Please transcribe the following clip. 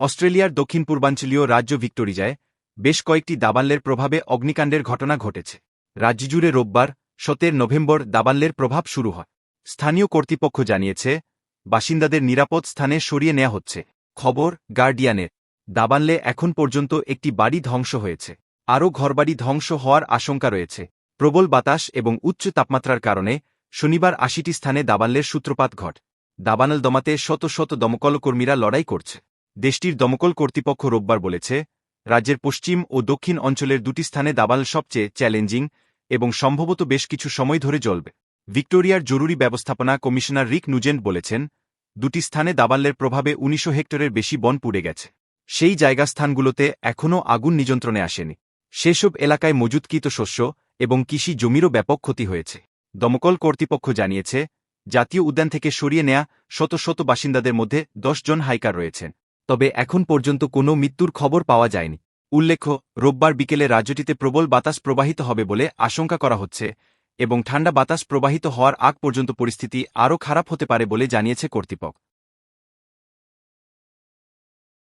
অস্ট্রেলিয়ার দক্ষিণ পূর্বাঞ্চলীয় রাজ্য ভিক্টোরিয়ায় বেশ কয়েকটি দাবানলের প্রভাবে অগ্নিকাণ্ডের ঘটনা ঘটেছে। রাজ্যজুড়ে রোববার, সতের নভেম্বর দাবানলের প্রভাব শুরু হয়। স্থানীয় কর্তৃপক্ষ জানিয়েছে, বাসিন্দাদের নিরাপদ স্থানে সরিয়ে নেওয়া হচ্ছে। খবর, গার্ডিয়ানের। দাবানলে এখন পর্যন্ত একটি বাড়ি ধ্বংস হয়েছে। আরও ঘরবাড়ি ধ্বংস হওয়ার আশঙ্কা রয়েছে। প্রবল বাতাস এবং উচ্চ তাপমাত্রার কারণে শনিবার আশিটি স্থানে দাবানলের সূত্রপাত ঘট। দাবানল দমাতে শত শত দমকল কর্মীরা লড়াই করছে। দেশটির দমকল কর্তৃপক্ষ রোববার বলেছে, রাজ্যের পশ্চিম ও দক্ষিণ অঞ্চলের দুটি স্থানে দাবাল সবচেয়ে চ্যালেঞ্জিং এবং সম্ভবত বেশ কিছু সময় ধরে জ্বলবে। ভিক্টোরিয়ার জরুরি ব্যবস্থাপনা কমিশনার রিক নুজেন্ট বলেছেন, দুটি স্থানে দাবানলের প্রভাবে উনিশশো হেক্টরের বেশি বন পুড়ে গেছে। সেই জায়গা স্থানগুলোতে এখনও আগুন নিযন্ত্রণে আসেনি। সেসব এলাকায় মজুতকৃত শস্য এবং কৃষি জমিরও ব্যাপক ক্ষতি হয়েছে। দমকল কর্তৃপক্ষ জানিয়েছে, জাতীয় উদ্যান থেকে সরিয়ে নেয়া শত শত বাসিন্দাদের মধ্যে দশ জন হাইকার রয়েছেন। তবে এখন পর্যন্ত কোনো মৃত্যুর খবর পাওয়া যায়নি। উল্লেখ্য, রোববার বিকেলে রাজ্যটিতে প্রবল বাতাস প্রবাহিত হবে বলে আশঙ্কা করা হচ্ছে এবং ঠান্ডা বাতাস প্রবাহিত হওয়ার আগ পর্যন্ত পরিস্থিতি আরও খারাপ হতে পারে বলে জানিয়েছে কর্তৃপক্ষ।